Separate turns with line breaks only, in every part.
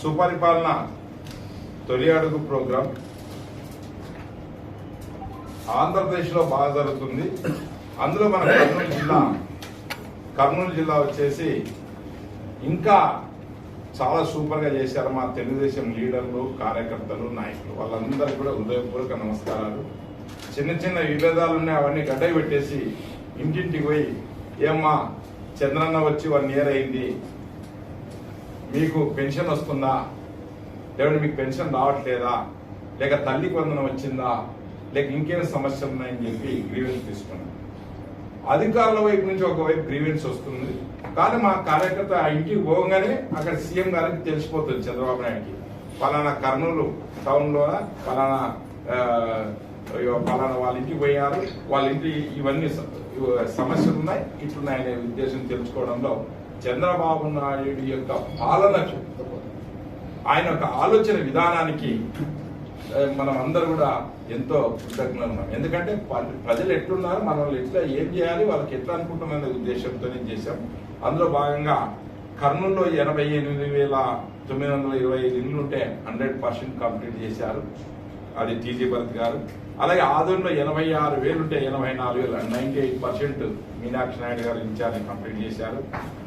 సుపరిపాలన తొలి అడుగు ప్రోగ్రాం. ఆంధ్రప్రదేశ్లో బాగా జరుగుతుంది. అందులో మన కర్నూలు జిల్లా కర్నూలు జిల్లా వచ్చేసి ఇంకా చాలా సూపర్గా చేశారు మా తెలుగుదేశం లీడర్లు కార్యకర్తలు నాయకులు. వాళ్ళందరికీ కూడా హృదయపూర్వక నమస్కారాలు. చిన్న చిన్న విభేదాలు ఉన్నాయి అవన్నీ గడ్డ పెట్టేసి ఇంటింటికి పోయి ఏమ్మా చంద్రన్న వచ్చి వన్ ఇయర్ అయింది మీకు పెన్షన్ వస్తుందా? లేదంటే మీకు పెన్షన్ రావట్లేదా? లేక తల్లి వందనం వచ్చిందా? లేక ఇంకేమైనా సమస్యలు ఉన్నాయని చెప్పి గ్రీవెన్స్ తీసుకున్నాం. అధికారుల వైపు నుంచి ఒకవైపు గ్రీవెన్స్ వస్తుంది. కానీ మా కార్యకర్త ఆ ఇంటికి పోగానే అక్కడ సీఎం గారికి తెలిసిపోతుంది చంద్రబాబు నాయుడికి. పలానా కర్నూలు టౌన్లో పలానా పలానా వాళ్ళ ఇంటికి పోయారు. వాళ్ళ ఇంటి ఇవన్నీ సమస్యలు ఉన్నాయి. ఇట్లున్నాయనే ఉద్దేశం తెలుసుకోవడంలో చంద్రబాబు నాయుడు యొక్క పాలనకు ఆయన యొక్క ఆలోచన విధానానికి మనం అందరూ కూడా ఎంతో కృతజ్ఞులు ఉన్నాం. ఎందుకంటే ప- ప్రజలు ఎట్లున్నారు మనల్ని ఎట్లా ఏం చేయాలి వాళ్ళకి ఎట్లా అనుకుంటున్న ఉద్దేశంతోనే చేశాం. అందులో భాగంగా కర్నూలులో ఎనభై ఎనిమిది వేల తొమ్మిది వందల ఇరవై ఐదు ఇల్లు ఉంటే హండ్రెడ్ పర్సెంట్ కంప్లీట్ చేశారు. అది టీజీ భరత్ గారు. అలాగే ఆదూరులో ఎనభై ఆరు వేలుంటే ఎనభై నాలుగు వేలు ninety eight percent Meenakshi Naidu garu incharge complete చేశారు.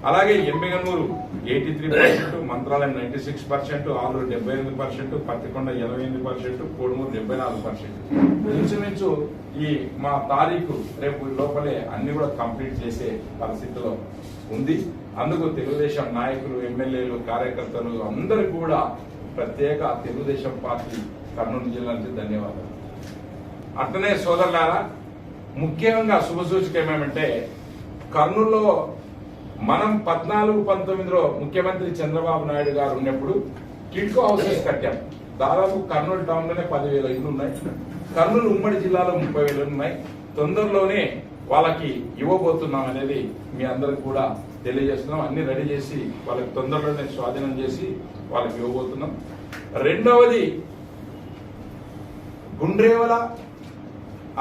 అలాగే Yemmiganur eighty three percent Mantralayam ninety six percent Aluru డెబ్బై ఎనిమిది పర్సెంట్ పత్తికొండ ఎనభై ఎనిమిది పర్సెంట్ కోడుమూరు డెబ్బై నాలుగు పర్సెంట్. ఇంచుమించు ఈ మా తారీఖు రేపు లోపలే అన్ని కూడా కంప్లీట్ చేసే పరిస్థితిలో ఉంది. అందుకు తెలుగుదేశం నాయకులు ఎమ్మెల్యేలు కార్యకర్తలు అందరూ కూడా ప్రత్యేక తెలుగుదేశం పార్టీ కర్నూలు జిల్లా నుంచి ధన్యవాదాలు. అట్లనే సోదరులారా ముఖ్యంగా శుభసూచక ఏమేమంటే కర్నూలులో మనం పద్నాలుగు పంతొమ్మిదిలో ముఖ్యమంత్రి చంద్రబాబు నాయుడు గారు ఉన్నప్పుడు కిడ్కో హౌసెస్ కట్టాం. దాదాపు కర్నూలు టౌన్లోనే పదివేల ఇల్లు ఉన్నాయి. కర్నూలు ఉమ్మడి జిల్లాలో ముప్పై వేలు ఉన్నాయి. తొందరలోనే వాళ్ళకి ఇవ్వబోతున్నాం అనేది మీ అందరికి కూడా తెలియజేస్తున్నాం. అన్ని రెడీ చేసి వాళ్ళకి తొందరలోనే స్వాధీనం చేసి వాళ్ళకి ఇవ్వబోతున్నాం. రెండవది గుండ్రేవల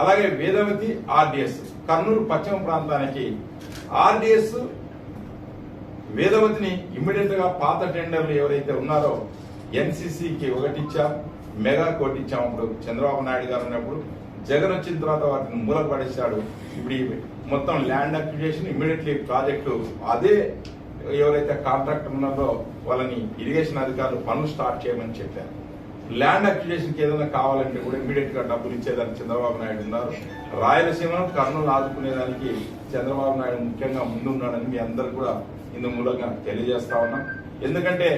అలాగే వేదవతి ఆర్డిఎస్ కర్నూలు పశ్చిమ ప్రాంతానికి ఆర్డిఎస్ వేదవతిని ఇమ్మీడియట్గా పాత టెండర్లు ఎవరైతే ఉన్నారో ఎన్సీసీకి ఒకటిచ్చాం మెగా కోటి ఇచ్చాం అప్పుడు చంద్రబాబు నాయుడు గారు ఉన్నప్పుడు జగన్ వచ్చిన తర్వాత వాటిని మూలకు పడేశాడు ఇప్పుడు మొత్తం ల్యాండ్ అక్విజేషన్ ఇమ్మీడియట్లీ ప్రాజెక్టు అదే ఎవరైతే కాంట్రాక్టర్ ఉన్నారో వాళ్ళని ఇరిగేషన్ అధికారులు పనులు స్టార్ట్ చేయమని చెప్పారు. ల్యాండ్ అక్విజేషన్కి ఏదైనా కావాలంటే కూడా ఇమీడియట్గా డబ్బులు ఇచ్చేదానికి చంద్రబాబు నాయుడు ఉన్నారు. రాయలసీమను కర్నూలు ఆదుకునేదానికి చంద్రబాబు నాయుడు ముఖ్యంగా ముందున్నాడని మీ అందరు కూడా ఇందు మూలంగా తెలియజేస్తా ఉన్నాం. ఎందుకంటే